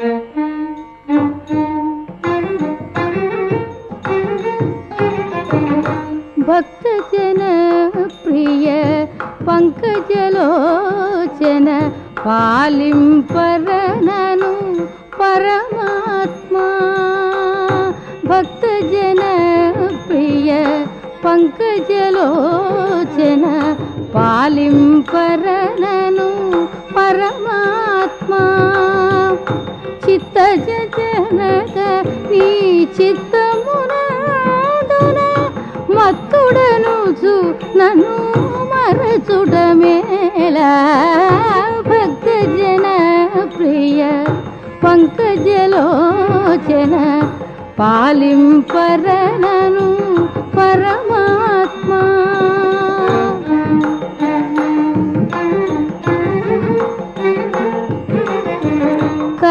భక్తజన ప్రియ పంకజలోచన పాలింపరనను పరమాత్మా. భక్తజన ప్రియ పంకజలోచన పాలింపరనను పరమాత్మా. చిత్తజ జనక నీ చిత్తమునాదన మత్తుడను నన్ను మరచుడమేలా భక్త జన ప్రియ పంకజలోచన పాలింపరనను పరమా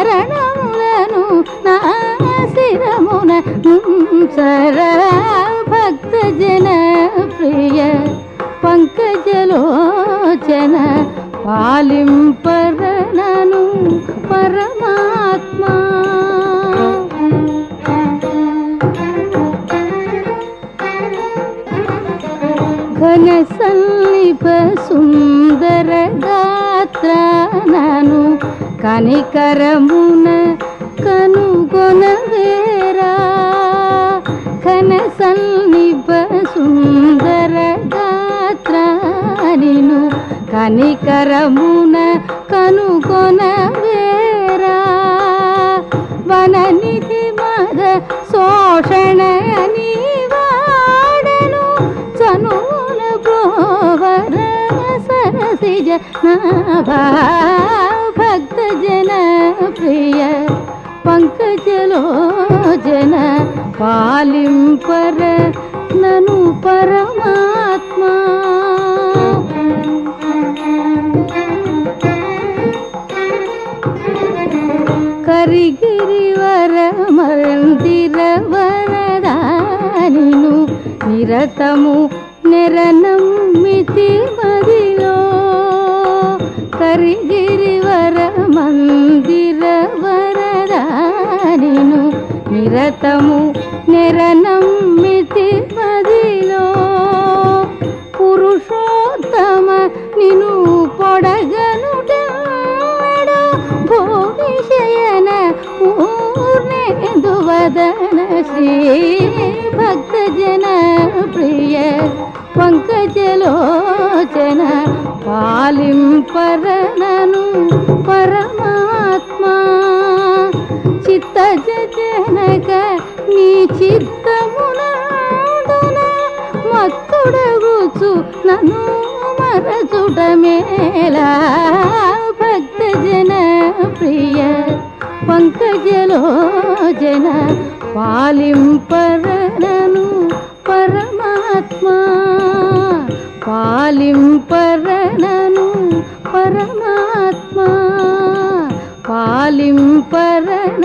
చరణములను నా శిరమున సర భక్త జన ప్రియ పంకజలోచన పాలింపరనను పరమాత్మా ఘన సన్నిప సుందర గాత్రనను కనికరమున కనుగొనవేరా. ఘన సన్నిప సుందర గాత్రనిను కనికరమున కనుగొనవేరా. వననిధి మద శోషణ సరసిజ భక్త జన ప్రియ పంకజలోచన పాలింపర నను పరమాత్మా కరిగిరివర మందిర వరదానిను నిరతము నిరనమ్మితి నిరతము నిరనమ్మితి మదిలో పురుషోత్తమ నిను పొడగనుడెన్నడు భోగిశయన పూర్ణేందువదన శ్రీ భక్తజన ప్రియ నీ మత్తుడగుచు నన్ను మరచుటమేలా భక్త జన ప్రియ పంకజలో జన పాలింపరనను పరమాత్మా. పాలింపరనను పరమాత్మా. పాలింపరనను